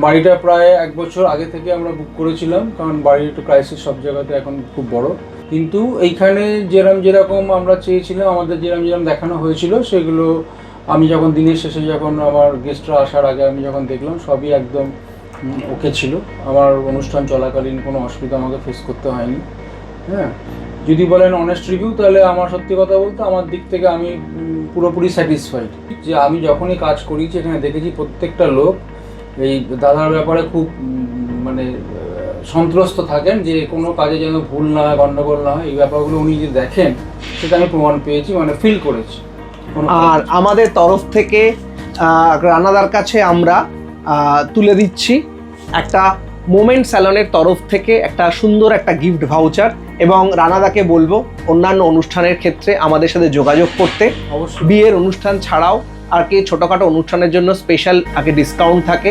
বাড়িটা প্রায় এক বছর আগে থেকে আমরা বুক করেছিলাম, কারণ বাড়ির একটু ক্রাইসিস সব জায়গাতে এখন খুব বড়। কিন্তু এইখানে যেরম যেরকম আমরা চেয়েছিলাম, আমাদের যেরম যেরম দেখানো হয়েছিল, সেগুলো আমি যখন দিনের শেষে যখন আমার গেস্টরা আসার আগে আমি যখন দেখলাম, সবই একদম ওকে ছিল। আমার অনুষ্ঠান চলাকালীন কোনো অসুবিধা আমাকে ফেস করতে হয়নি। হ্যাঁ যদি বলেন অনেস্ট রিভিউ তাহলে আমার সত্যি কথা বলতে আমার দিক থেকে আমি পুরোপুরি স্যাটিসফাইড যে আমি যখনই কাজ করেছি এখানে দেখেছি প্রত্যেকটা লোক এই দাদার ব্যাপারে খুব মানে সন্ত্রস্ত থাকেন যে কোনো কাজে যেন ভুল না হয় গণ্ডগোল না হয় এই ব্যাপারগুলো উনি যে দেখেন সেটা আমি প্রমাণ পেয়েছি মানে ফিল করেছি। আর আমাদের তরফ থেকে রানাদার কাছে আমরা তুলে দিচ্ছি একটা মোমেন্ট স্যালনের তরফ থেকে একটা সুন্দর একটা গিফট ভাউচার এবং রানাদাকে বলব অন্যান্য অনুষ্ঠানের ক্ষেত্রে আমাদের সাথে যোগাযোগ করতে। অবশ্যই। বিয়ের অনুষ্ঠান ছাড়াও আর কি ছোটোখাটো অনুষ্ঠানের জন্য স্পেশাল আগে ডিসকাউন্ট থাকে।